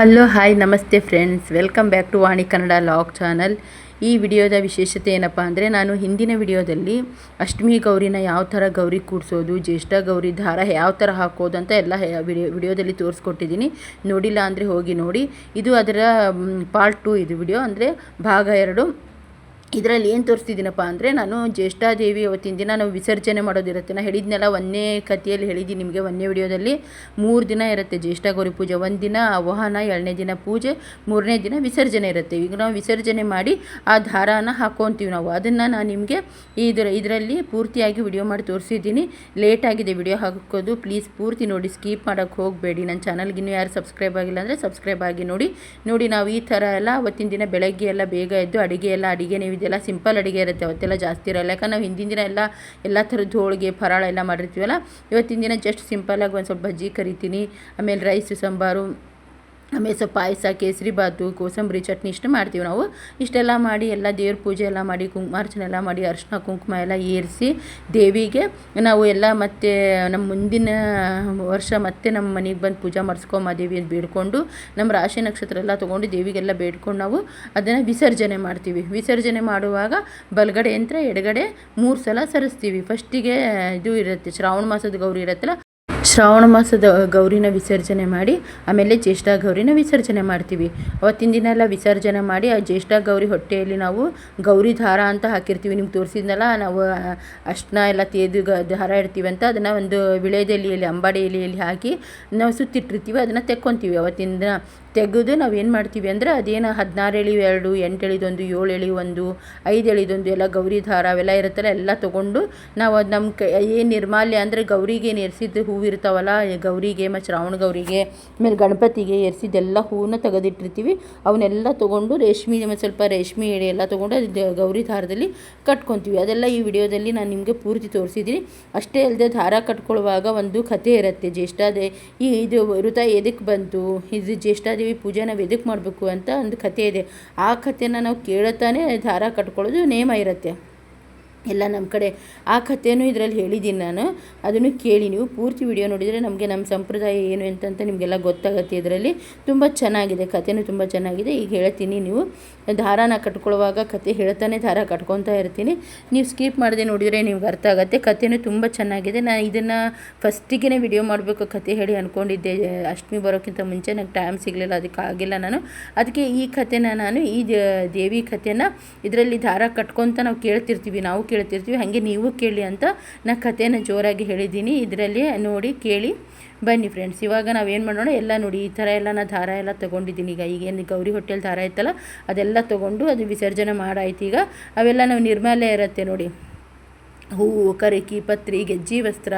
Hello hi ನಮಸ್ತೆ friends welcome back to Vani Kannada log channel ಈ ವಿಡಿಯೋದ ವಿಶೇಷತೆ ಏನಪ್ಪ ಅಂದರೆ ನಾನು ಹಿಂದಿನ ವಿಡಿಯೋದಲ್ಲಿ ಅಷ್ಟಮಿ ಗೌರಿನ ಯಾವ ಥರ ಗೌರಿ ಕೂಡಿಸೋದು, ಜ್ಯೇಷ್ಠ ಗೌರಿ ದಾರ ಯಾವ ಥರ ಹಾಕೋದು ಅಂತ ಎಲ್ಲ ವಿಡಿಯೋ, ವಿಡಿಯೋದಲ್ಲಿ ತೋರಿಸ್ಕೊಟ್ಟಿದ್ದೀನಿ. ನೋಡಿಲ್ಲ ಅಂದರೆ ಹೋಗಿ ನೋಡಿ. ಇದು ಅದರ ಪಾರ್ಟ್ ಟು ಇದು ವಿಡಿಯೋ. ಅಂದರೆ ಭಾಗ ಎರಡು. ಇದರಲ್ಲಿ ಏನು ತೋರಿಸ್ತಿದ್ದೀನಪ್ಪ ಅಂದರೆ ನಾನು ಜ್ಯೇಷ್ಠಾದೇವಿ ಅವತ್ತಿನ ದಿನ ನಾವು ವಿಸರ್ಜನೆ ಮಾಡೋದಿರುತ್ತೆ. ನಾನು ಹೇಳಿದ್ನೆಲ್ಲ ಒಂದೇ ಕಥೆಯಲ್ಲಿ ಹೇಳಿದ್ದೀನಿ ನಿಮಗೆ ಒಂದೇ ವಿಡಿಯೋದಲ್ಲಿ. ಮೂರು ದಿನ ಇರುತ್ತೆ ಜ್ಯೇಷ್ಠ ಗೌರಿ ಪೂಜೆ. ಒಂದು ದಿನ ಆವಾಹನ, ಎರಡನೇ ದಿನ ಪೂಜೆ, ಮೂರನೇ ದಿನ ವಿಸರ್ಜನೆ ಇರುತ್ತೆ. ಈಗ ನಾವು ವಿಸರ್ಜನೆ ಮಾಡಿ ಆ ದಾರಾನ ಹಾಕ್ಕೊತೀವಿ ನಾವು. ಅದನ್ನು ನಾನು ನಿಮಗೆ ಇದರ, ಇದರಲ್ಲಿ ಪೂರ್ತಿಯಾಗಿ ವಿಡಿಯೋ ಮಾಡಿ ತೋರಿಸಿದ್ದೀನಿ. ಲೇಟ್ ಆಗಿದೆ ವಿಡಿಯೋ ಹಾಕೋದು. ಪ್ಲೀಸ್ ಪೂರ್ತಿ ನೋಡಿ, ಸ್ಕೀಪ್ ಮಾಡೋಕ್ಕೆ ಹೋಗಬೇಡಿ. ನನ್ನ ಚಾನಲ್ಗೆ ಇನ್ನೂ ಯಾರು ಸಬ್ಸ್ಕ್ರೈಬ್ ಆಗಿಲ್ಲ ಅಂದರೆ ಸಬ್ಸ್ಕ್ರೈಬ್ ಆಗಿ ನೋಡಿ. ನೋಡಿ, ನಾವು ಈ ಥರ ಎಲ್ಲ ಅವತ್ತಿನ ದಿನ ಬೆಳಗ್ಗೆ ಎಲ್ಲ ಬೇಗ ಎದ್ದು ಅಡುಗೆ ಎಲ್ಲ, ಅಡುಗೆ ಇದೆಲ್ಲ ಸಿಂಪಲ್ ಅಡುಗೆ ಇರುತ್ತೆ, ಅವತ್ತೆಲ್ಲ ಜಾಸ್ತಿ ಇರಲ್ಲ. ಯಾಕಂದ್ರೆ ನಾವು ಹಿಂದಿನ ದಿನ ಎಲ್ಲ ಎಲ್ಲ ಥರದ ಹೋಳಿಗೆ ಫರಾಳ ಎಲ್ಲ ಮಾಡಿರ್ತೀವಲ್ಲ, ಇವತ್ತಿನ ದಿನ ಜಸ್ಟ್ ಸಿಂಪಲಾಗಿ ಒಂದು ಸ್ವಲ್ಪ ಬಜ್ಜಿ ಕರಿತೀನಿ, ಆಮೇಲೆ ರೈಸ್ ಸಾಂಬಾರು ಆಮೇಲೆ ಸ್ವಲ್ಪ ಪಾಯಸ, ಕೇಸರಿ ಬಾತು, ಕೋಸಂಬರಿ ಚಟ್ನಿ ಇಷ್ಟು ಮಾಡ್ತೀವಿ ನಾವು. ಇಷ್ಟೆಲ್ಲ ಮಾಡಿ ಎಲ್ಲ ದೇವ್ರ ಪೂಜೆ ಎಲ್ಲ ಮಾಡಿ, ಕುಂಕುಮಾರ್ಚನೆ ಎಲ್ಲ ಮಾಡಿ, ಅರಿಶಿನ, ಕುಂಕುಮ ಎಲ್ಲ ಏರಿಸಿ ದೇವಿಗೆ ನಾವು ಎಲ್ಲ ಮತ್ತೆ ನಮ್ಮ ಮುಂದಿನ ವರ್ಷ ಮತ್ತೆ ನಮ್ಮ ಮನೆಗೆ ಬಂದು ಪೂಜೆ ಮಾಡಿಸ್ಕೊಂಬ ದೇವಿ ಅಂತ ಬೇಡ್ಕೊಂಡು ನಮ್ಮ ರಾಶಿ ನಕ್ಷತ್ರ ಎಲ್ಲ ತೊಗೊಂಡು ದೇವಿಗೆಲ್ಲ ಬೇಡ್ಕೊಂಡು ನಾವು ಅದನ್ನು ವಿಸರ್ಜನೆ ಮಾಡ್ತೀವಿ. ವಿಸರ್ಜನೆ ಮಾಡುವಾಗ ಬಲಗಡೆ ಅಂತ ಎಡಗಡೆ ಮೂರು ಸಲ ಸರಿಸ್ತೀವಿ. ಫಸ್ಟಿಗೆ ಇದು ಇರುತ್ತೆ, ಶ್ರಾವಣ ಮಾಸದ ಗೌರಿ ಇರುತ್ತಲ್ಲ ಶ್ರಾವಣ ಮಾಸದ ಗೌರಿನ ವಿಸರ್ಜನೆ ಮಾಡಿ, ಆಮೇಲೆ ಜ್ಯೇಷ್ಠ ಗೌರಿನ ವಿಸರ್ಜನೆ ಮಾಡ್ತೀವಿ. ಅವತ್ತಿನ ದಿನ ಎಲ್ಲ ವಿಸರ್ಜನೆ ಮಾಡಿ, ಆ ಜ್ಯೇಷ್ಠ ಗೌರಿ ಹೊಟ್ಟೆಯಲ್ಲಿ ನಾವು ಗೌರಿ ದಾರ ಅಂತ ಹಾಕಿರ್ತೀವಿ. ನಿಮ್ಗೆ ತೋರಿಸಿದ್ನಲ್ಲ, ನಾವು ಅಷ್ಟನ್ನ ಎಲ್ಲ ತೇದು ದಾರ ಇಡ್ತೀವಿ ಅಂತ. ಅದನ್ನು ಒಂದು ವಿಳೆದ ಎಲೆಯಲ್ಲಿ ಅಂಬಾಡಿ ಎಲೆಯಲ್ಲಿ ಹಾಕಿ ನಾವು ಸುತ್ತಿಟ್ಟಿರ್ತೀವಿ. ಅದನ್ನು ತೆಕ್ಕೊತೀವಿ. ಅವತ್ತಿನ ದಿನ ತೆಗೆದು ನಾವು ಏನು ಮಾಡ್ತೀವಿ ಅಂದರೆ, ಅದೇನು ಹದಿನಾರು ಎಳಿ ಎರಡು, ಎಂಟು ಎಳಿದೊಂದು ಏಳು ಎಳಿ ಒಂದು, ಐದು ಎಳಿದೊಂದು ಎಲ್ಲ ಗೌರಿ ದಾರ ಅವೆಲ್ಲ ಇರುತ್ತಲ್ಲ, ಎಲ್ಲ ತೊಗೊಂಡು ನಾವು ಅದು ನಮ್ಮ ಕೈ, ಏನು ನಿರ್ಮಾಲ್ಯ ಅಂದರೆ ಗೌರಿಗೆ ಏನು ಎರ್ಸಿದ್ದು ಹೂವು ಇರ್ತಾವಲ್ಲ ಗೌರಿಗೆ ಮತ್ತು ಶ್ರಾವಣ ಗೌರಿಗೆ, ಆಮೇಲೆ ಗಣಪತಿಗೆ ಎರ್ಸಿದ್ದೆಲ್ಲ ಹೂವನ್ನ ತೆಗೆದಿಟ್ಟಿರ್ತೀವಿ. ಅವನ್ನೆಲ್ಲ ತೊಗೊಂಡು ರೇಷ್ಮೆ, ಮತ್ತು ಸ್ವಲ್ಪ ರೇಷ್ಮೆ ಎಡೆ ಎಲ್ಲ ತೊಗೊಂಡು ಅದು ಗೌರಿ ದಾರದಲ್ಲಿ ಕಟ್ಕೊತೀವಿ. ಅದೆಲ್ಲ ಈ ವಿಡಿಯೋದಲ್ಲಿ ನಾನು ನಿಮಗೆ ಪೂರ್ತಿ ತೋರಿಸಿದ್ದೀನಿ. ಅಷ್ಟೇ ಅಲ್ಲದೆ ದಾರ ಕಟ್ಕೊಳ್ಳುವಾಗ ಒಂದು ಕಥೆ ಇರುತ್ತೆ. ಜ್ಯೇಷ್ಠಾದೇ, ಈ ಇದು ವೃತ ಎದಕ್ಕೆ ಬಂತು? ಇದು ಜ್ಯೇಷ್ಠಾದೇವಿ ಪೂಜೆ ನಾವು ಎದಕ್ಕೆ ಮಾಡಬೇಕು ಅಂತ ಒಂದು ಕಥೆ ಇದೆ. ಆ ಕಥೆನ ನಾವು ಕೇಳುತ್ತಾನೆ ದಾರ ಕಟ್ಕೊಳ್ಳೋದು ನೇಮ ಇರುತ್ತೆ. ಎಲ್ಲ ನಮ್ಮ ಕಡೆ ಆ ಕಥೆನೂ ಇದರಲ್ಲಿ ಹೇಳಿದ್ದೀನಿ ನಾನು. ಅದನ್ನು ಕೇಳಿ ನೀವು ಪೂರ್ತಿ ವಿಡಿಯೋ ನೋಡಿದರೆ ನಮಗೆ ನಮ್ಮ ಸಂಪ್ರದಾಯ ಏನು ಅಂತಂತ ನಿಮಗೆಲ್ಲ ಗೊತ್ತಾಗುತ್ತೆ ಇದರಲ್ಲಿ. ತುಂಬ ಚೆನ್ನಾಗಿದೆ, ಕಥೆನೂ ತುಂಬ ಚೆನ್ನಾಗಿದೆ. ಈಗ ಹೇಳ್ತೀನಿ ನೀವು. ದಾರಾನ ಕಟ್ಕೊಳ್ಳುವಾಗ ಕತೆ ಹೇಳ್ತಾನೆ ದಾರ ಕಟ್ಕೊತಾ ಇರ್ತೀನಿ. ನೀವು ಸ್ಕಿಪ್ ಮಾಡದೆ ನೋಡಿದರೆ ನಿಮ್ಗೆ ಅರ್ಥ ಆಗುತ್ತೆ. ಕಥೆನೂ ತುಂಬ ಚೆನ್ನಾಗಿದೆ. ನಾನು ಇದನ್ನು ಫಸ್ಟಿಗೆ ವಿಡಿಯೋ ಮಾಡಬೇಕು ಕತೆ ಹೇಳಿ ಅಂದ್ಕೊಂಡಿದ್ದೆ ಅಷ್ಟಮಿ ಬರೋಕ್ಕಿಂತ ಮುಂಚೆ ನಂಗೆ ಟೈಮ್ ಸಿಗಲಿಲ್ಲ, ಅದಕ್ಕೆ ಆಗಿಲ್ಲ ನಾನು. ಅದಕ್ಕೆ ಈ ಕಥೆನ ನಾನು ಈ ದೇವಿ ಕಥೆನ ಇದರಲ್ಲಿ ದಾರ ಕಟ್ಕೊತ ನಾವು ಕೇಳ್ತಿರ್ತೀವಿ. ನಾವು ಕೇಳ್ತಿರ್ತೀವಿ, ಹಾಗೆ ನೀವು ಕೇಳಿ ಅಂತ ನಾ ಕಥೆನ ಜೋರಾಗಿ ಹೇಳಿದ್ದೀನಿ. ಇದರಲ್ಲಿ ನೋಡಿ, ಕೇಳಿ, ಬನ್ನಿ ಫ್ರೆಂಡ್ಸ್ ಇವಾಗ ನಾವೇನು ಮಾಡೋಣ, ಎಲ್ಲ ನೋಡಿ, ಈ ಥರ ಎಲ್ಲ ನಾನು ದಾರ ಎಲ್ಲ ತೊಗೊಂಡಿದ್ದೀನಿ. ಈಗ ಈಗೇನು ಗೌರಿ ಹೊಟ್ಟೆಲಿ ದಾರ ಇತ್ತಲ್ಲ, ಅದೆಲ್ಲ ತೊಗೊಂಡು ಅದು ವಿಸರ್ಜನೆ ಮಾಡಾಯ್ತು ಈಗ. ಅವೆಲ್ಲ ನಾವು ನಿರ್ಮಲೆ ಇರುತ್ತೆ ನೋಡಿ. ಹೂವು, ಕರಿಕಿ, ಪತ್ರಿ, ಗೆಜ್ಜಿ, ವಸ್ತ್ರ,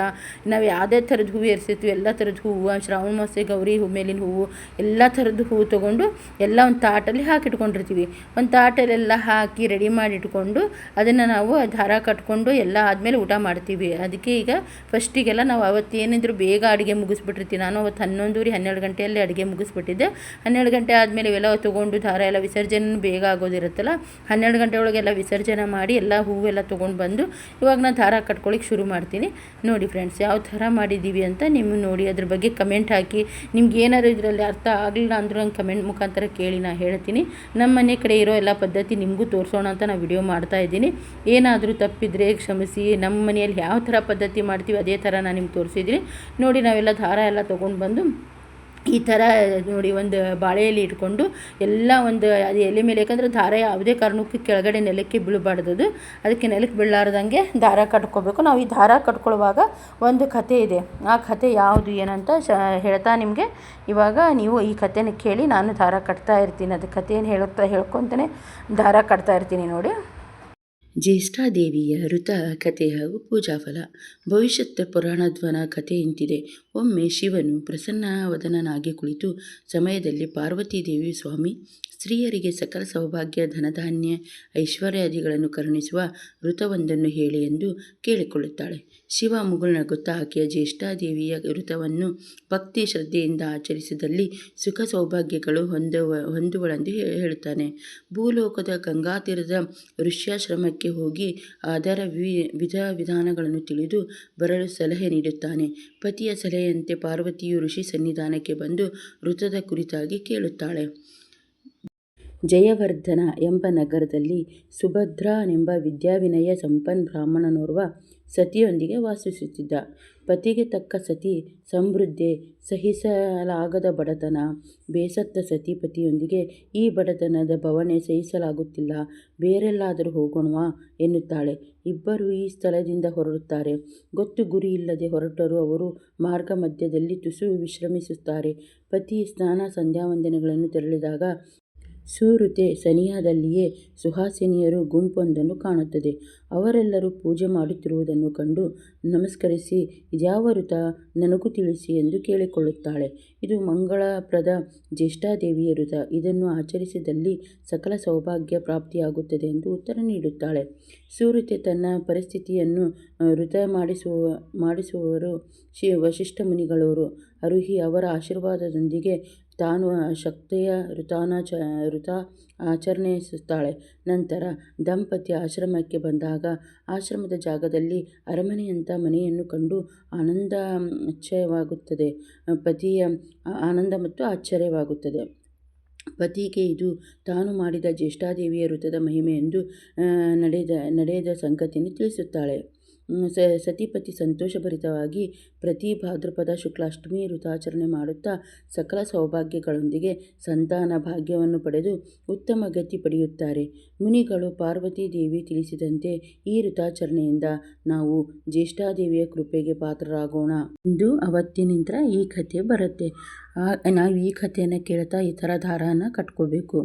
ನಾವು ಯಾವುದೇ ಥರದ ಹೂವು ಏರಿಸಿರ್ತೀವಿ, ಎಲ್ಲ ಥರದ ಹೂವು, ಶ್ರಾವಣ ಮಾಸ ಗೌರಿ ಹೂ ಮೇಲಿನ ಹೂವು, ಎಲ್ಲ ಥರದ ಹೂವು ತೊಗೊಂಡು ಎಲ್ಲ ಒಂದು ತಾಟಲ್ಲಿ ಹಾಕಿಟ್ಕೊಂಡಿರ್ತೀವಿ. ಒಂದು ತಾಟಲ್ಲೆಲ್ಲ ಹಾಕಿ ರೆಡಿ ಮಾಡಿ ಇಟ್ಕೊಂಡು ಅದನ್ನು ನಾವು ದಾರ ಕಟ್ಕೊಂಡು ಎಲ್ಲ ಆದಮೇಲೆ ಊಟ ಮಾಡ್ತೀವಿ. ಅದಕ್ಕೆ ಈಗ ಫಸ್ಟಿಗೆಲ್ಲ ನಾವು ಅವತ್ತು ಏನಿದ್ರು ಬೇಗ ಅಡುಗೆ ಮುಗಿಸ್ಬಿಟ್ಟಿರ್ತೀವಿ. ನಾನು ಅವತ್ತು ಹನ್ನೊಂದೂರಿ, ಹನ್ನೆರಡು ಗಂಟೆಯಲ್ಲಿ ಅಡುಗೆ ಮುಗಿಸ್ಬಿಟ್ಟಿದ್ದೆ. ಹನ್ನೆರಡು ಗಂಟೆ ಆದಮೇಲೆ ಇವೆಲ್ಲ ತೊಗೊಂಡು ದಾರ ಎಲ್ಲ ವಿಸರ್ಜನೆ ಬೇಗ ಆಗೋದಿರುತ್ತಲ್ಲ, ಹನ್ನೆರಡು ಗಂಟೆ ಒಳಗೆಲ್ಲ ವಿಸರ್ಜನೆ ಮಾಡಿ ಎಲ್ಲ ಹೂವೆಲ್ಲ ತೊಗೊಂಡು ಬಂದು ಇವಾಗ ನಾನು ದಾರ ಕಟ್ಕೊಳ್ಳಿಕ್ಕೆ ಶುರು ಮಾಡ್ತೀನಿ. ನೋಡಿ ಫ್ರೆಂಡ್ಸ್ ಯಾವ ಥರ ಮಾಡಿದ್ದೀವಿ ಅಂತ ನೀವು ನೋಡಿ ಅದ್ರ ಬಗ್ಗೆ ಕಮೆಂಟ್ ಹಾಕಿ. ನಿಮ್ಗೆ ಏನಾರು ಇದರಲ್ಲಿ ಅರ್ಥ ಆಗಲಿಲ್ಲ ಅಂದ್ರೂ ನಂಗೆ ಕಮೆಂಟ್ ಮುಖಾಂತರ ಕೇಳಿ ನಾನು ಹೇಳ್ತೀನಿ. ನಮ್ಮ ಮನೆ ಕಡೆ ಇರೋ ಎಲ್ಲ ಪದ್ಧತಿ ನಿಮಗೂ ತೋರಿಸೋಣ ಅಂತ ನಾನು ವಿಡಿಯೋ ಮಾಡ್ತಾ ಇದ್ದೀನಿ. ಏನಾದರೂ ತಪ್ಪಿದರೆ ಕ್ಷಮಿಸಿ ನಮ್ಮ ಮನೆಯಲ್ಲಿ ಯಾವ ಥರ ಪದ್ಧತಿ ಮಾಡ್ತೀವಿ ಅದೇ ಥರ ನಾನು ನಿಮ್ಗೆ ತೋರಿಸಿದ್ದೀನಿ. ನೋಡಿ ನಾವೆಲ್ಲ ದಾರ ಎಲ್ಲ ತೊಗೊಂಡು ಬಂದು ಈ ಥರ, ನೋಡಿ, ಒಂದು ಬಾಳೆ ಎಲೆ ಇಟ್ಕೊಂಡು ಎಲ್ಲ ಒಂದು, ಅದು ಎಲೆ ಮೇಲೆ, ಯಾಕಂದರೆ ದಾರ ಯಾವುದೇ ಕಾರಣಕ್ಕೂ ಕೆಳಗಡೆ ನೆಲಕ್ಕೆ ಬೀಳಬಾರ್ದು ಅದಕ್ಕೆ ನೆಲಕ್ಕೆ ಬೀಳಲಾರ್ದಂಗೆ ದಾರ ಕಟ್ಕೋಬೇಕು. ನಾವು ಈ ದಾರ ಕಟ್ಕೊಳ್ಳುವಾಗ ಒಂದು ಕತೆ ಇದೆ. ಆ ಕತೆ ಯಾವುದು, ಏನಂತ ಶ, ಹೇಳ್ತಾ ನಿಮಗೆ. ಇವಾಗ ನೀವು ಈ ಕಥೆನ ಕೇಳಿ ನಾನು ದಾರ ಕಟ್ತಾ ಇರ್ತೀನಿ. ಅದು ಕಥೆಯನ್ನು ಹೇಳುತ್ತಾ, ಹೇಳ್ಕೊತಾನೆ ದಾರ ಕಟ್ತಾ ಇರ್ತೀನಿ ನೋಡಿ. ಜ್ಯೇಷ್ಠಾದೇವಿಯ ಋತ ಕಥೆ ಹಾಗೂ ಪೂಜಾಫಲ. ಭವಿಷ್ಯತ್ ಪುರಾಣಧ್ವನ ಕಥೆ ಇಂತಿದೆ. ಒಮ್ಮೆ ಶಿವನು ಪ್ರಸನ್ನವದನನಾಗಿ ಕುಳಿತು ಸಮಯದಲ್ಲಿ ಪಾರ್ವತೀದೇವಿ ಸ್ವಾಮಿ ಸ್ತ್ರೀಯರಿಗೆ ಸಕಲ ಸೌಭಾಗ್ಯ, ಧನಧಾನ್ಯ, ಐಶ್ವರ್ಯಾದಿಗಳನ್ನು ಕರುಣಿಸುವ ವೃತವೊಂದನ್ನು ಹೇಳಿ ಎಂದು ಕೇಳಿಕೊಳ್ಳುತ್ತಾಳೆ. ಶಿವ ಮುಗುಳ್ನಗುತ್ತಾ ಆಕೆಯ ಜ್ಯೇಷ್ಠಾದೇವಿಯ ವೃತವನ್ನು ಭಕ್ತಿ ಶ್ರದ್ಧೆಯಿಂದ ಆಚರಿಸಿದಲ್ಲಿ ಸುಖ ಸೌಭಾಗ್ಯಗಳು ಹೊಂದುವ, ಹೊಂದುವಳೆಂದು ಹೇಳುತ್ತಾನೆ. ಭೂಲೋಕದ ಗಂಗಾತೀರದ ಋಷ್ಯಾಶ್ರಮಕ್ಕೆ ಹೋಗಿ ಅದರ ವಿಧ ವಿಧಾನಗಳನ್ನು ತಿಳಿದು ಬರಲು ಸಲಹೆ ನೀಡುತ್ತಾನೆ. ಪತಿಯ ಸಲಹೆಯಂತೆ ಪಾರ್ವತಿಯು ಋಷಿ ಸನ್ನಿಧಾನಕ್ಕೆ ಬಂದು ವೃತದ ಕುರಿತಾಗಿ ಕೇಳುತ್ತಾಳೆ. ಜಯವರ್ಧನ ಎಂಬ ನಗರದಲ್ಲಿ ಸುಭದ್ರನೆಂಬ ವಿದ್ಯಾವಿನಯ ಸಂಪನ್ನ ಬ್ರಾಹ್ಮಣನೋರ್ವ ಸತಿಯೊಂದಿಗೆ ವಾಸಿಸುತ್ತಿದ್ದ. ಪತಿಗೆ ತಕ್ಕ ಸತಿ ಸಮೃದ್ಧೆ, ಸಹಿಸಲಾಗದ ಬಡತನ. ಬೇಸತ್ತ ಸತಿ ಪತಿಯೊಂದಿಗೆ ಈ ಬಡತನದ ಬವಣೆ ಸಹಿಸಲಾಗುತ್ತಿಲ್ಲ, ಬೇರೆಲ್ಲಾದರೂ ಹೋಗೋಣವಾ ಎನ್ನುತ್ತಾಳೆ. ಇಬ್ಬರೂ ಈ ಸ್ಥಳದಿಂದ ಹೊರಡುತ್ತಾರೆ. ಗೊತ್ತು ಗುರಿಯಿಲ್ಲದೆ ಹೊರಟರೂ ಅವರು ಮಾರ್ಗ ಮಧ್ಯದಲ್ಲಿ ತುಸು ವಿಶ್ರಮಿಸುತ್ತಾರೆ. ಪತಿ ಸ್ನಾನ ಸಂಧ್ಯಾವಂದನೆಗಳನ್ನು ತೆರಳಿದಾಗ ಸುಹೃತೆ ಸನಿಹದಲ್ಲಿಯೇ ಸುಹಾಸಿನಿಯರು ಗುಂಪೊಂದನ್ನು ಕಾಣುತ್ತದೆ. ಅವರೆಲ್ಲರೂ ಪೂಜೆ ಮಾಡುತ್ತಿರುವುದನ್ನು ಕಂಡು ನಮಸ್ಕರಿಸಿ ಇದ್ಯಾವ ವೃತ ನನಗೂ ತಿಳಿಸಿ ಎಂದು ಕೇಳಿಕೊಳ್ಳುತ್ತಾಳೆ. ಇದು ಮಂಗಳಪ್ರದ ಜ್ಯೇಷ್ಠಾದೇವಿಯ ವೃತ. ಇದನ್ನು ಆಚರಿಸಿದಲ್ಲಿ ಸಕಲ ಸೌಭಾಗ್ಯ ಪ್ರಾಪ್ತಿಯಾಗುತ್ತದೆ ಎಂದು ಉತ್ತರ ನೀಡುತ್ತಾಳೆ. ಸೂರುತೆ ತನ್ನ ಪರಿಸ್ಥಿತಿಯನ್ನು ವೃತ ಮಾಡಿಸುವವರು ವಸಿಷ್ಠ ಮುನಿಗಳವರು. ಅರುಹಿ ಅವರ ಆಶೀರ್ವಾದದೊಂದಿಗೆ ತಾನೂ ಶಕ್ತೆಯ ಋತ ಆಚರಿಸುತ್ತಾಳೆ. ನಂತರ ದಂಪತಿ ಆಶ್ರಮಕ್ಕೆ ಬಂದಾಗ ಆಶ್ರಮದ ಜಾಗದಲ್ಲಿ ಅರಮನೆಯಂಥ ಮನೆಯನ್ನು ಕಂಡು ಆನಂದ ಆಚರ್ಯವಾಗುತ್ತದೆ ಪತಿಯ ಆನಂದ ಮತ್ತು ಆಶ್ಚರ್ಯವಾಗುತ್ತದೆ. ಪತಿಗೆ ಇದು ತಾನು ಮಾಡಿದ ಜ್ಯೇಷ್ಠಾದೇವಿಯ ವೃತದ ಮಹಿಮೆ ಎಂದು ನಡೆದ ಸಂಗತಿಯನ್ನು ತಿಳಿಸುತ್ತಾಳೆ. ಸತಿಪತಿ ಸಂತೋಷಭರಿತವಾಗಿ ಪ್ರತಿ ಭಾದ್ರಪದ ಶುಕ್ಲಾಷ್ಟಮಿ ವೃತಾಚರಣೆ ಮಾಡುತ್ತಾ ಸಕಲ ಸೌಭಾಗ್ಯಗಳೊಂದಿಗೆ ಸಂತಾನ ಭಾಗ್ಯವನ್ನು ಪಡೆದು ಉತ್ತಮ ಗತಿ ಪಡೆಯುತ್ತಾರೆ. ಮುನಿಗಳು ಪಾರ್ವತಿ ದೇವಿ ತಿಳಿಸಿದಂತೆ ಈ ಋತಾಚರಣೆಯಿಂದ ನಾವು ಜ್ಯೇಷ್ಠಾದೇವಿಯ ಕೃಪೆಗೆ ಪಾತ್ರರಾಗೋಣ ಎಂದು ಅವತ್ತಿನಿಂದ ಈ ಕಥೆ ಬರುತ್ತೆ. ನಾವು ಈ ಕಥೆಯನ್ನು ಕೇಳ್ತಾ ಈ ಥರ ದಾರನ ಕಟ್ಕೋಬೇಕು.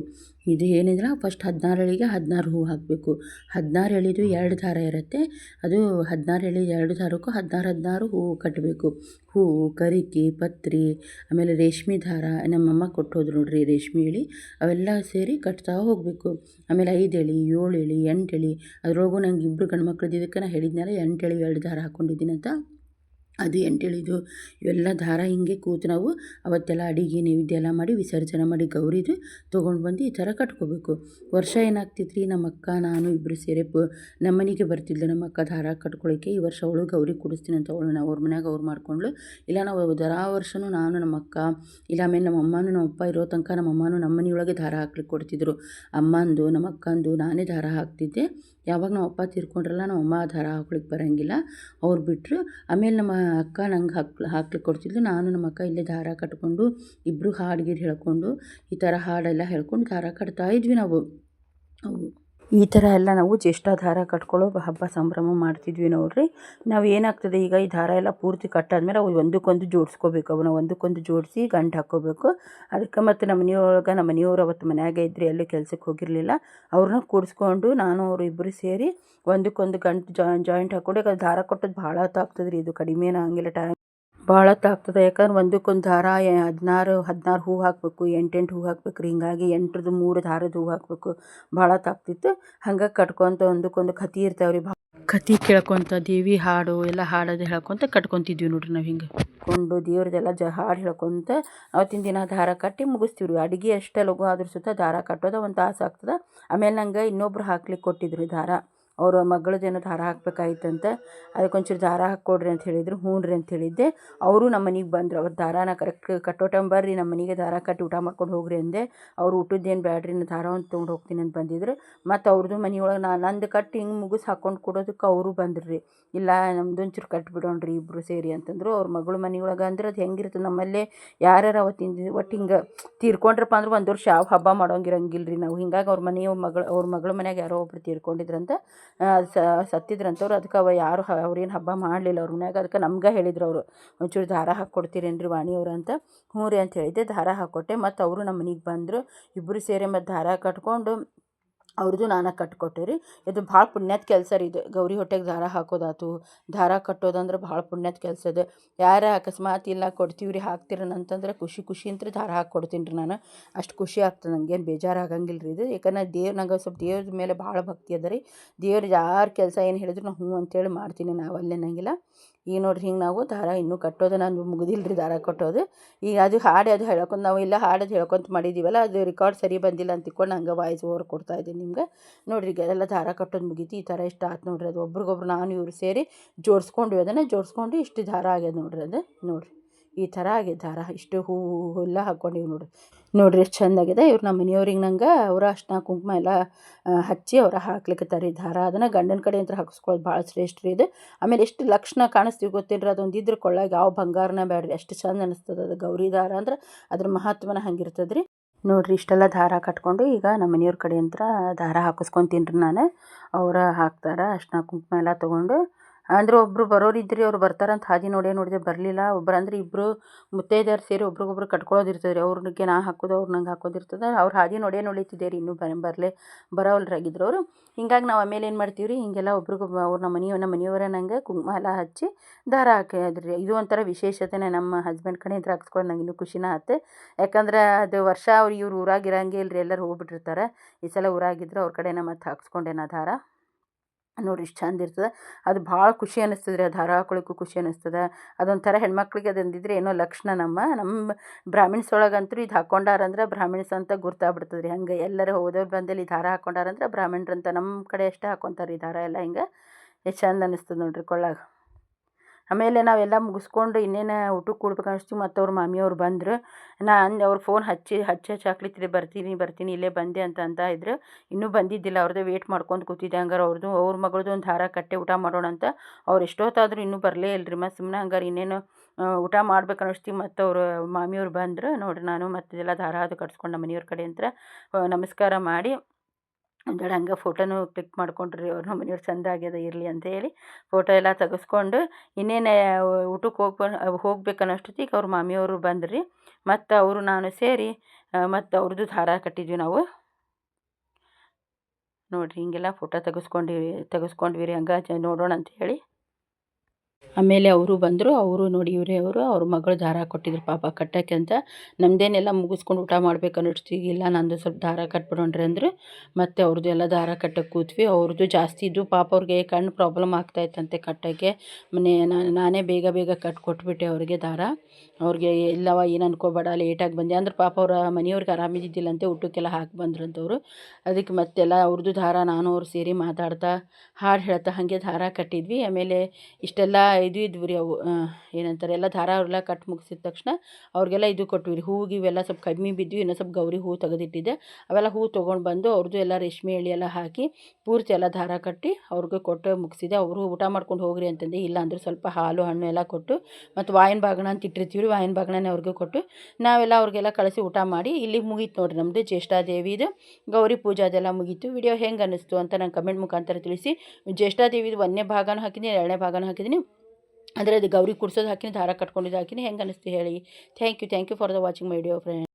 ಇದು ಏನಿದ್ರೆ ಫಸ್ಟ್ ಹದಿನಾರು ಎಳಿಗೆ ಹದಿನಾರು ಹೂವು ಹಾಕಬೇಕು. ಹದಿನಾರು ಎಳೆದು ಎರಡು ದಾರ ಇರುತ್ತೆ. ಅದು ಹದಿನಾರು ಎಳೆ ಎರಡು ದಾರಕ್ಕೂ ಹದಿನಾರು ಹದಿನಾರು ಹೂವು ಕಟ್ಟಬೇಕು. ಹೂವು, ಕರಿಕೆ ಪತ್ರಿ ಆಮೇಲೆ ರೇಷ್ಮೆ ದಾರ ನಮ್ಮಮ್ಮ ಕೊಟ್ಟೋದ್ರು ನೋಡ್ರಿ ರೇಷ್ಮೆ ಎಳಿ ಅವೆಲ್ಲ ಸೇರಿ ಕಟ್ತಾ ಹೋಗಬೇಕು. ಆಮೇಲೆ ಐದು ಎಳಿ ಏಳು ಎಳಿ ಎಂಟು ಎಳಿ ಅದ್ರೊಳಗೂ ನಂಗೆ ಇಬ್ಬರು ಗಂಡು ಮಕ್ಳದ್ದು ಇದಕ್ಕೆ ನಾ ಹೇಳಿದ್ನಲ್ಲ ಎಂಟು ಎಳಿ ಎರಡು ದಾರ ಹಾಕ್ಕೊಂಡಿದ್ದೀನಿ ಅಂತ. ಅದು ಎಂಟೇಳಿದ್ದು ಇವೆಲ್ಲ ದಾರ ಹಿಂಗೆ ಕೂತು ನಾವು ಅವತ್ತೆಲ್ಲ ಅಡಿಗೆ ನೈವೇದ್ಯ ಎಲ್ಲ ಮಾಡಿ ವಿಸರ್ಜನೆ ಮಾಡಿ ಗೌರಿದು ತೊಗೊಂಡು ಬಂದು ಈ ಥರ ಕಟ್ಕೋಬೇಕು. ವರ್ಷ ಏನಾಗ್ತಿತ್ತು ನಮ್ಮ ಅಕ್ಕ ನಾನು ಇಬ್ಬರು ಸೇರಿ ನಮ್ಮ ಮನೆಗೆ ಬರ್ತಿದ್ಲು ನಮ್ಮ ಅಕ್ಕ ದಾರ ಕಟ್ಕೊಳ್ಳಿಕ್ಕೆ. ಈ ವರ್ಷ ಅವಳು ಗೌರಿ ಕುಡಿಸ್ತೀನಿ ಅಂತ ಅವಳು ನಾವು ಅವ್ರ ಮನ್ಯಾಗ ಅವ್ರು ಮಾಡ್ಕೊಂಡ್ಳು. ಇಲ್ಲ ನಾವು ದರಾ ವರ್ಷನೂ ನಾನು, ನಮ್ಮ ಅಕ್ಕ, ಇಲ್ಲ ಆಮೇಲೆ ನಮ್ಮ ಅಮ್ಮನೂ ನಮ್ಮ ಅಪ್ಪ ಇರೋ ತನಕ ನಮ್ಮ ಅಮ್ಮನೂ ನಮ್ಮ ಮನೆಯೊಳಗೆ ದಾರ ಹಾಕ್ಲಿಕ್ಕೆ ಕೊಡ್ತಿದ್ರು. ಅಮ್ಮಂದು, ನಮ್ಮ ಅಕ್ಕಂದು ನಾನೇ ದಾರ ಹಾಕ್ತಿದ್ದೆ. ಯಾವಾಗ ನಮ್ಮ ಅಪ್ಪ ತೀರ್ಕೊಂಡ್ರಲ್ಲ ನಮ್ಮ ಅಮ್ಮ ದಾರ ಹಾಕ್ಲಿಕ್ಕೆ ಬರೋಂಗಿಲ್ಲ ಅವ್ರು ಬಿಟ್ಟರು. ಆಮೇಲೆ ನಮ್ಮ ಅಕ್ಕ ನಂಗೆ ಹಾಕ್ ಹಾಕ್ಲಿಕ್ಕೆ ಕೊಡ್ತಿದ್ಲು ನಾನು ನಮ್ಮ ಅಕ್ಕ ಇಲ್ಲೇ ದಾರ ಕಟ್ಕೊಂಡು ಇಬ್ಬರು ಹಾಡು ಗೀಡು ಹೇಳ್ಕೊಂಡು ಈ ಥರ ಹಾಡೆಲ್ಲ ಹೇಳ್ಕೊಂಡು ದಾರ ಕಟ್ತಾ ಇದ್ವಿ ನಾವು. ಈ ಥರ ಎಲ್ಲ ನಾವು ಜ್ಯೇಷ್ಠ ದಾರ ಕಟ್ಕೊಳ್ಳೋ ಹಬ್ಬ ಸಂಭ್ರಮ ಮಾಡ್ತಿದ್ವಿ ನೋಡ್ರಿ. ನಾವು ಏನಾಗ್ತದೆ ಈಗ ಈ ದಾರ ಎಲ್ಲ ಪೂರ್ತಿ ಕಟ್ಟಾದ್ಮೇಲೆ ಅವು ಒಂದಕ್ಕೊಂದು ಜೋಡಿಸ್ಕೋಬೇಕು. ಅವನ್ನ ಒಂದಕ್ಕೊಂದು ಜೋಡಿಸಿ ಗಂಟು ಹಾಕ್ಕೋಬೇಕು. ಅದಕ್ಕೆ ಮತ್ತು ನಮ್ಮ ಮನೆಯೊಳಗೆ ನಮ್ಮ ಮನೆಯವರು ಅವತ್ತು ಮನೆಯಾಗೆ ಇದ್ರಿ ಎಲ್ಲೂ ಕೆಲಸಕ್ಕೆ ಹೋಗಿರಲಿಲ್ಲ. ಅವ್ರನ್ನ ಕೂಡಿಸ್ಕೊಂಡು ನಾನು, ಅವರು ಇಬ್ಬರು ಸೇರಿ ಒಂದಕ್ಕೊಂದು ಗಂಟು ಜಾಯಿಂಟ್ ಹಾಕ್ಕೊಂಡು ದಾರ ಕಟ್ಟೋದು ಭಾಳ ಹೊತ್ತಾಗ್ತದೆ ಇದು ಕಡಿಮೆ ಆಗಂಗಿಲ್ಲ ಟೈಮ್. ಭಾಳ ಹೊತ್ತಾಗ್ತದೆ ಯಾಕಂದ್ರೆ ಒಂದಕ್ಕೊಂದು ದಾರ ಹದಿನಾರು ಹದಿನಾರು ಹೂವು ಹಾಕಬೇಕು ಎಂಟೆಂಟು ಹೂವು ಹಾಕ್ಬೇಕು ರೀ ಹಿಂಗಾಗಿ ಎಂಟ್ರದ್ದು ಮೂರು ದಾರದ ಹೂವು ಹಾಕಬೇಕು. ಭಾಳ ಹೊತ್ತಾಗ್ತಿತ್ತು. ಹಂಗೆ ಕಟ್ಕೊತ ಒಂದಕ್ಕೊಂದು ಕತೆ ಇರ್ತಾವೆ ರೀ ಭಾಳ ಕತೆ ಕೇಳ್ಕೊತ ದೇವಿ ಹಾಡು ಎಲ್ಲ ಹಾಡೋದು ಹೇಳ್ಕೊತ ಕಟ್ಕೊತಿದ್ವಿ ನೋಡ್ರಿ ನಾವು ಹಿಂಗೆ. ಕೊಂಡು ದೇವ್ರದ್ದೆಲ್ಲ ಜ ಹಾಡು ಹೇಳ್ಕೊತ ಅವತ್ತಿನ ದಿನ ದಾರ ಕಟ್ಟಿ ಮುಗಿಸ್ತೀವಿ ರೀ. ಅಡುಗೆ ಅಷ್ಟೇ ಲಘು ಆದ್ರೂ ಸುತ್ತ ದಾರ ಕಟ್ಟೋದು ಒಂದು ತಾಸು ಆಗ್ತದೆ. ಆಮೇಲೆ ನಂಗೆ ಇನ್ನೊಬ್ರು ಹಾಕ್ಲಿಕ್ಕೆ ಕೊಟ್ಟಿದ್ರು ದಾರ. ಅವ್ರ ಮಗಳದ್ದೇನೋ ದಾರ ಹಾಕ್ಬೇಕಾಯ್ತಂತ ಅದಕ್ಕೊಂಚೂರು ದಾರ ಹಾಕ್ಕೊಡ್ರಿ ಅಂತ ಹೇಳಿದ್ರು. ಹ್ಞೂ ರೀ ಅಂತ ಹೇಳಿದ್ದೆ. ಅವರು ನಮ್ಮ ಮನೆಗೆ ಬಂದರು. ಅವ್ರ ದಾರಾನ ಕರೆಕ್ಟ್ ಕಟ್ಟೋ ಟೈಮ್ ಬರ್ರಿ ನಮ್ಮ ಮನೆಗೆ ದಾರ ಕಟ್ಟಿ ಊಟ ಮಾಡ್ಕೊಂಡು ಹೋಗ್ರಿ ಅಂದೆ. ಅವ್ರು ಊಟದ್ದೇನು ಬ್ಯಾಡ್ರಿ ನಾ ದಾರ ಒಂದು ತೊಗೊಂಡು ಹೋಗ್ತೀನಿ ಅಂತ ಬಂದಿದ್ರು. ಮತ್ತು ಅವ್ರದ್ದು ಮನೆಯೊಳಗೆ ನಾ ನಂದು ಕಟ್ಟಿ ಹಿಂಗೆ ಮುಗಿಸಿ ಹಾಕ್ಕೊಂಡು ಕೊಡೋದಕ್ಕೆ ಅವರು ಬಂದ್ರು ರೀ. ಇಲ್ಲ, ನಮ್ದು ಒಂಚೂರು ಕಟ್ಬಿಡೋಣ ರೀ ಇಬ್ಬರು ಸೇರಿ ಅಂತಂದರು. ಅವ್ರ ಮಗಳು ಮನೆಯೊಳಗೆ ಅಂದ್ರೆ ಅದು ಹೆಂಗಿರ್ತದೆ ನಮ್ಮಲ್ಲೇ ಯಾರ್ಯಾರು ಅವತ್ತಿನ ಒಟ್ಟು ಹಿಂಗೆ ತೀರ್ಕೊಂಡ್ರಪ್ಪ ಅಂದ್ರೆ ಒಂದು ವರ್ಷ ಯಾವ ಹಬ್ಬ ಮಾಡೋಂಗಿರಂಗಿಲ್ಲ ರೀ ನಾವು. ಹಿಂಗಾಗಿ ಅವ್ರ ಮನೆಯ ಮಗಳು, ಅವ್ರ ಮಗಳ ಮನ್ಯಾಗ ಯಾರೋ ಒಬ್ರು ತೀರ್ಕೊಂಡಿದ್ರಂತೆ. ಸತ್ತಿದ್ರಂತೆ ಅವ್ರು. ಅದಕ್ಕೆ ಅವ ಯಾರು ಅವ್ರೇನು ಹಬ್ಬ ಮಾಡಲಿಲ್ಲ ಅವ್ರ ಮನ್ಯಾಗ. ಅದಕ್ಕೆ ನಮ್ಗೆ ಹೇಳಿದ್ರು ಅವರು, ಒಂಚೂರು ದಾರ ಹಾಕ್ಕೊಡ್ತೀರೇನ್ರಿ ವಾಣಿಯವ್ರು ಅಂತ. ಹ್ಞೂ ರೀ ಅಂತ ಹೇಳಿದ್ದೆ. ದಾರ ಹಾಕ್ಕೊಟ್ಟೆ. ಮತ್ತು ಅವರು ನಮ್ಮ ಮನೆಗೆ ಬಂದರು. ಇಬ್ಬರು ಸೇರಿ ಮತ್ತು ದಾರ ಕಟ್ಕೊಂಡು ಅವ್ರದ್ದು ನಾನು ಕಟ್ಕೊಟ್ಟೆ ರೀ. ಇದು ಭಾಳ ಪುಣ್ಯದ ಕೆಲಸ ರೀ ಇದು. ಗೌರಿ ಹೊಟ್ಟೆಗೆ ದಾರ ಹಾಕೋದಾತು. ದಾರ ಕಟ್ಟೋದಂದ್ರೆ ಭಾಳ ಪುಣ್ಯದ ಕೆಲಸ ಇದೆ. ಯಾರ ಅಕಸ್ಮಾತ್ ಇಲ್ಲ ಕೊಡ್ತೀವಿ ರೀ ಹಾಕ್ತೀರನಂತಂದ್ರೆ ಅಂತಂದ್ರೆ ಖುಷಿ ಅಂತ ದಾರ ಹಾಕಿ ಕೊಡ್ತೀನಿ ರೀ ನಾನು. ಅಷ್ಟು ಖುಷಿ ಆಗ್ತದೆ ನಂಗೇನು ಬೇಜಾರು ಆಗಂಗಿಲ್ಲ ರೀ ಇದು. ಯಾಕಂದ್ರೆ ದೇವ್ರು ನಂಗೆ ಸ್ವಲ್ಪ ದೇವ್ರ ಮೇಲೆ ಭಾಳ ಭಕ್ತಿ ಅದ ರೀ. ದೇವ್ರ ಯಾರು ಕೆಲಸ ಏನು ಹೇಳಿದ್ರು ನಾನು ಹ್ಞೂ ಅಂತೇಳಿ ಮಾಡ್ತೀನಿ. ನಾವು ಅಲ್ಲೇ ಅನ್ನಂಗಿಲ್ಲ ಈಗ ನೋಡ್ರಿ ಹಿಂಗೆ ನಾವು ದಾರ ಇನ್ನೂ ಕಟ್ಟೋದು ನಾನು ಮುಗಿದಿಲ್ಲ ರೀ ದಾರ ಕಟ್ಟೋದು. ಈಗ ಅದು ಹಾಡು ಅದು ಹೇಳ್ಕೊಂಡು ನಾವು ಇಲ್ಲ ಹಾಡೋದು ಹೇಳ್ಕೊಂತ ಮಾಡಿದ್ದೀವಲ್ಲ ಅದು ರೆಕಾರ್ಡ್ ಸರಿ ಬಂದಿಲ್ಲ ಅಂತ ತಿಳ್ಕೊಂಡು ಹಂಗೆ ವಾಯ್ಸ್ ಓವರ್ ಕೊಡ್ತಾ ಇದ್ದೀನಿ ನಿಮ್ಗೆ. ನೋಡ್ರಿ ಈಗ ಎಲ್ಲ ದಾರ ಕಟ್ಟೋದು ಮುಗೀತು, ಈ ಥರ ಇಷ್ಟ ಆಯ್ತು ನೋಡ್ರಿ ಅದು. ಒಬ್ರಿಗೊಬ್ರು ನಾನು ಇವರು ಸೇರಿ ಜೋಡಿಸ್ಕೊಂಡ್ವಿ ಅದನ್ನು ಜೋಡಿಸ್ಕೊಂಡು ಇಷ್ಟು ದಾರ ಆಗ್ಯದ ನೋಡ್ರಿ ಅದು. ನೋಡ್ರಿ. ಈ ಥರ ಆಗಿದ್ದಾರ ದಾರ ಇಷ್ಟು ಹೂವು ಎಲ್ಲ ಹಾಕ್ಕೊಂಡಿವಿ ನೋಡಿ. ನೋಡ್ರಿ ಎಷ್ಟು ಚಂದ ಆಗಿದೆ. ಇವ್ರು ನಮ್ಮ ಮನೆಯವ್ರಿಗೆ ನಂಗೆ ಅವರ ಅಷ್ಟ ಕುಂಕುಮ ಎಲ್ಲ ಹಚ್ಚಿ ಅವ್ರ ಹಾಕ್ಲಿಕ್ಕೆ ಈ ದಾರ ಅದನ್ನು ಗಂಡನ ಕಡೆ ಅಂತ ಹಾಕಿಸ್ಕೊಳ್ಳೋದು ಭಾಳ ಶ್ರೇಷ್ಠ ರೀ ಇದು. ಆಮೇಲೆ ಎಷ್ಟು ಲಕ್ಷಣ ಕಾಣಿಸ್ತೀವಿ ಗೊತ್ತೇನ್ರಿ ಅದೊಂದು ಇದ್ರ ಕೊಳ್ಳಾಗ ಯಾವ ಬಂಗಾರನ ಬೇಡ್ರಿ ಎಷ್ಟು ಚಂದ ಅನಿಸ್ತದೆ ಅದು ಗೌರಿ ದಾರ ಅಂದ್ರೆ ಅದ್ರ ಮಹತ್ವನ ಹಂಗಿರ್ತದೆ ರೀ. ನೋಡಿರಿ ಇಷ್ಟೆಲ್ಲ ದಾರ ಕಟ್ಕೊಂಡು ಈಗ ನಮ್ಮ ಮನೆಯವ್ರ ಕಡೆ ಅಂತ ದಾರ ಹಾಕಿಸ್ಕೊತೀನಿ ರೀ ನಾನು. ಅವ್ರ ಹಾಕ್ತಾರೆ ಅಷ್ಟ ಕುಂಕುಮ ಎಲ್ಲ ತೊಗೊಂಡು ಅಂದ್ರೆ ಒಬ್ಬರು ಬರೋರು ಇದ್ದರೆ ಅವ್ರು ಬರ್ತಾರಂತ ಹಾದಿ ನೋಡೇ ನೋಡಿದೆ ಬರಲಿಲ್ಲ. ಒಬ್ರು ಅಂದ್ರೆ ಇಬ್ಬರು ಮುತ್ತೈದೆಯರು ಸೇರಿ ಒಬ್ರಿಗೊಬ್ರು ಕಟ್ಕೊಳ್ಳೋದು ಇರ್ತದೆ ರೀ ಅವ್ರಿಗೆ ನಾ ಹಾಕೋದು, ಅವ್ರು ನಂಗೆ ಹಾಕೋದು ಅವ್ರು ಹಾದಿ ನೋಡೇ ನೋಡಿತಿದ್ದೆ ರೀ. ಇನ್ನೂ ಬರ, ಬರಲೇ ಬರೋಲ್ರಾಗಿದ್ರು ಅವರು. ಹಿಂಗಾಗಿ ನಾವು ಆಮೇಲೆ ಏನು ಮಾಡ್ತೀವಿ ರೀ ಹಿಂಗೆಲ್ಲ ಒಬ್ರಿಗೊಬ್ಬ ಅವ್ರು ನಮ್ಮ ಮನೆಯವ್ರ, ನಮ್ಮ ಮನೆಯವರೇ ನಂಗೆ ಕುಂಕುಮ ಎಲ್ಲ ಹಚ್ಚಿ ದಾರ ಹಾಕಿದ್ರಿ ಇದು ಒಂಥರ ವಿಶೇಷತೆನೇ ನಮ್ಮ ಹಸ್ಬೆಂಡ್ ಕಡೆ ಇದ್ರೆ ಹಾಕ್ಸ್ಕೊಂಡು ನಂಗೆ ಇನ್ನೂ ಖುಷಿನ ಆತ. ಯಾಕಂದ್ರೆ ಅದು ವರ್ಷ ಅವ್ರು ಇವ್ರು ಊರಾಗಿರಂಗೆ ಇಲ್ಲರಿ ಎಲ್ಲರೂ ಹೋಗ್ಬಿಟ್ಟಿರ್ತಾರೆ. ಈ ಸಲ ಊರಾಗಿದ್ರು ಅವ್ರ ಕಡೆನೇ ಮತ್ತೆ ಹಾಕ್ಸ್ಕೊಂಡೆ ನಾ ದಾರ. ನೋಡ್ರಿ ಎಷ್ಟು ಚಂದ ಇರ್ತದೆ. ಅದು ಭಾಳ ಖುಷಿ ಅನ್ನಿಸ್ತದೆ ರೀ ಅದು ಹಾರ ಹಾಕೊಳಿಕ್ಕೂ ಖುಷಿ ಅನ್ನಿಸ್ತದೆ ಅದೊಂಥರ ಹೆಣ್ಮಕ್ಳಿಗೆ ಅದೊಂದಿದ್ರೆ ಏನೋ ಲಕ್ಷಣ ನಮ್ಮ. ನಮ್ಮ ಬ್ರಾಹ್ಮಿಣ್ಸ್ ಒಳಗಂತೂ ಇದು ಹಾಕ್ಕೊಂಡಾರಂದ್ರೆ ಬ್ರಾಹ್ಮಿಣ್ಸ್ ಅಂತ ಗುರ್ತಾಗ್ಬಿಡ್ತದೆ ರೀ ಹಂಗೆ ಎಲ್ಲರೂ ಹೋದವ್ರು ಬಂದಲ್ಲಿ ಈ ದಾರ ಹಾಕ್ಕೊಂಡಾರಂದ್ರೆ ಬ್ರಾಹ್ಮಣರಂತ ನಮ್ಮ ಕಡೆ ಅಷ್ಟೇ ಹಾಕ್ಕೊಂತಾರೆ ಈ ದಾರ ಎಲ್ಲ ಹಿಂಗೆ. ಎಷ್ಟು ಚಂದ ಅನ್ನಿಸ್ತದೆ ನೋಡ್ರಿ ಕೊಳ್ಳಾಗ. ಆಮೇಲೆ ನಾವೆಲ್ಲ ಮುಗಿಸ್ಕೊಂಡು ಇನ್ನೇನು ಊಟಕ್ಕೆ ಕೊಡ್ಬೇಕು ಅನಿಸ್ತು ಮತ್ತು ಅವ್ರ ಮಾಮಿಯವ್ರು ಬಂದರು. ನಾ ಅಂದೆ ಅವ್ರು ಫೋನ್ ಹಚ್ಚಿ ಹಚ್ಚಿ ಹಚ್ಚಿ ಬರ್ತೀನಿ ಬರ್ತೀನಿ, ಇಲ್ಲೇ ಬಂದೆ ಅಂತ ಅಂತ ಇದ್ರು. ಇನ್ನೂ ಬಂದಿದ್ದಿಲ್ಲ ಅವ್ರದ್ದು ವೇಟ್ ಮಾಡ್ಕೊಂಡು ಕೂತಿದ್ದೆ. ಹಂಗಾರೆ ಅವ್ರದ್ದು ಅವ್ರ ಮಗಳದ್ದು ಒಂದು ಹಾರ ಕಟ್ಟೆ ಊಟ ಮಾಡೋಣ ಅಂತ ಅವ್ರು ಎಷ್ಟೊತ್ತಾದರೂ ಇನ್ನೂ ಬರಲೇ ಇಲ್ಲರಿ ಮತ್ತು ಸುಮ್ಮನೆ ಹಂಗಾರೆ ಇನ್ನೇನು ಊಟ ಮಾಡ್ಬೇಕು ಅನ್ನಿಸ್ತಿ ಮತ್ತು ಅವರು ಮಾಮಿಯವ್ರು ಬಂದರು. ನೋಡ್ರಿ ನಾನು ಮತ್ತೆಲ್ಲ ದಾರ ಅದು ಕಟ್ಸ್ಕೊಂಡು ನಮ್ಮ ಮನೆಯವ್ರ ಕಡೆ ಅಂತ ನಮಸ್ಕಾರ ಮಾಡಿ. ಒಂದೆರಡು ಹಂಗೆ ಫೋಟೋನು ಕ್ಲಿಕ್ ಮಾಡ್ಕೊಂಡ್ರಿ, ಅವ್ರ ನಮ್ಮ ಮನೆಯವ್ರು ಚಂದ ಆಗ್ಯದ, ಇರಲಿ ಅಂತ ಹೇಳಿ ಫೋಟೋ ಎಲ್ಲ ತೆಗೆಸ್ಕೊಂಡು ಇನ್ನೇನು ಊಟಕ್ಕೆ ಹೋಗ್ಬ, ಹೋಗ್ಬೇಕು ಅನ್ನೋಷ್ಟೊತ್ತಿಗೆ ಅವ್ರ ಮಾಮಿಯವರು ಬಂದ್ರಿ. ಮತ್ತು ಅವರು ನಾನು ಸೇರಿ ಮತ್ತು ಅವ್ರದ್ದು ದಾರ ಕಟ್ಟಿದ್ವಿ ನಾವು. ನೋಡಿರಿ, ಹಿಂಗೆಲ್ಲ ಫೋಟೋ ತೆಗೆಸ್ಕೊಂಡಿವಿ ತೆಗೆಸ್ಕೊಂಡ್ವಿ ರೀ ಹಂಗೆ ನೋಡೋಣ ಅಂತ ಹೇಳಿ. ಆಮೇಲೆ ಅವರು ಬಂದರು, ಅವರು ನೋಡಿ ಇವರೇ ಅವರು, ಅವ್ರ ಮಗಳು ದಾರ ಕೊಟ್ಟಿದ್ರು ಪಾಪ ಕಟ್ಟಕ್ಕೆ ಅಂತ. ನಮ್ಮದೇನೆಲ್ಲ ಮುಗಿಸ್ಕೊಂಡು ಊಟ ಮಾಡಬೇಕು ಅನ್ನೋಷ್ಟಿಗೆ ಇಲ್ಲ, ನಂದು ಸ್ವಲ್ಪ ದಾರ ಕಟ್ಬಿಡೋಣ್ರಿ ಅಂದರು. ಮತ್ತು ಅವ್ರದ್ದು ಎಲ್ಲ ದಾರ ಕಟ್ಟಕ್ಕೆ ಕೂತ್ವಿ. ಅವ್ರದ್ದು ಜಾಸ್ತಿ ಇದ್ದು ಪಾಪ ಅವ್ರಿಗೆ ಕಣ್ಣು ಪ್ರಾಬ್ಲಮ್ ಆಗ್ತಾಯಿತ್ತಂತೆ ಕಟ್ಟೋಕ್ಕೆ. ಮನೆ ನಾನೇ ಬೇಗ ಬೇಗ ಕಟ್ ಕೊಟ್ಬಿಟ್ಟೆ ಅವ್ರಿಗೆ ದಾರ. ಅವ್ರಿಗೆ ಇಲ್ಲವ ಏನು ಅನ್ಕೋಬೇಡ, ಲೇಟಾಗಿ ಬಂದೆ. ಅಂದ್ರೆ ಪಾಪ ಅವ್ರ ಮನೆಯವ್ರಿಗೆ ಆರಾಮಿದ್ದಿದ್ದಿಲ್ಲಂತೆ, ಊಟಕ್ಕೆಲ್ಲ ಹಾಕಿ ಬಂದ್ರಂತವ್ರು. ಅದಕ್ಕೆ ಮತ್ತೆಲ್ಲ ಅವ್ರದ್ದು ದಾರ ನಾನು ಅವ್ರು ಸೇರಿ ಮಾತಾಡ್ತಾ ಹಾಡು ಹೇಳ್ತಾ ಹಾಗೆ ದಾರ ಕಟ್ಟಿದ್ವಿ. ಆಮೇಲೆ ಇಷ್ಟೆಲ್ಲ ಇದು ಇದ್ವು ರೀ ಅವು ಏನಂತಾರೆ, ಎಲ್ಲ ದಾರ ಅವರೆಲ್ಲ ಕಟ್ ಮುಗಿಸಿದ ತಕ್ಷಣ ಅವ್ರಿಗೆಲ್ಲ ಇದು ಕೊಟ್ವಿ ರೀ. ಹೂವು ಇವೆಲ್ಲ ಸ್ವಲ್ಪ ಕಡಿಮೆ ಬಿದ್ದು ಇನ್ನೊಂದು ಸ್ವಲ್ಪ ಗೌರಿ ಹೂವು ತೆಗೆದಿಟ್ಟಿದ್ದೆ. ಅವೆಲ್ಲ ಹೂವು ತೊಗೊಂಡು ಬಂದು ಅವ್ರದ್ದು ಎಲ್ಲ ರೇಷ್ಮೆ ಎಳೆ ಎಲ್ಲ ಹಾಕಿ ಪೂರ್ತಿ ಎಲ್ಲ ದಾರ ಕಟ್ಟಿ ಅವ್ರಿಗೆ ಕೊಟ್ಟು ಮುಗಿಸಿದೆ. ಅವರು ಊಟ ಮಾಡ್ಕೊಂಡು ಹೋಗ್ರಿ ಅಂತಂದು. ಇಲ್ಲ ಅಂದ್ರೆ ಸ್ವಲ್ಪ ಹಾಲು, ಹಣ್ಣು ಎಲ್ಲ ಕೊಟ್ಟು ಮತ್ತು ವಾಯಿನ ಬಾಗಣ ಅಂತ ಇಟ್ಟಿರ್ತೀವಿ ರೀ, ವಾಯಿನ ಬಾಗಣನೇ ಅವ್ರಿಗೆ ಕೊಟ್ಟು ನಾವೆಲ್ಲ ಅವ್ರಿಗೆಲ್ಲ ಕಳಿಸಿ ಊಟ ಮಾಡಿ. ಇಲ್ಲಿಗೆ ಮುಗೀತು ನೋಡಿರಿ ನಮ್ಮದು ಜ್ಯೇಷ್ಠಾದೇವಿದು ಗೌರಿ ಪೂಜೆ ಅದೆಲ್ಲ ಮುಗೀತು. ವಿಡಿಯೋ ಹೆಂಗೆ ಅನ್ನಿಸ್ತು ಅಂತ ನಂಗೆ ಕಮೆಂಟ್ ಮುಖಾಂತರ ತಿಳಿಸಿ. ಜ್ಯೇಷ್ಠಾದೇವಿದು ಒಂದನೇ ಭಾಗನೂ ಹಾಕಿದ್ದೀನಿ, ಎರಡನೇ ಭಾಗನೂ ಹಾಕಿದ್ದೀನಿ. ಅಂದರೆ ಅದು ಗೌರಿ ಕುಡ್ಸೋದು ಹಾಕಿನ ದಾರ ಕಟ್ಕೊಂಡಿದ್ದು ಹಾಕಿನಿ ಹೆಂಗೆ ಅನಿಸ್ತು ಹೇಳಿ thank you thank you for the watching my friend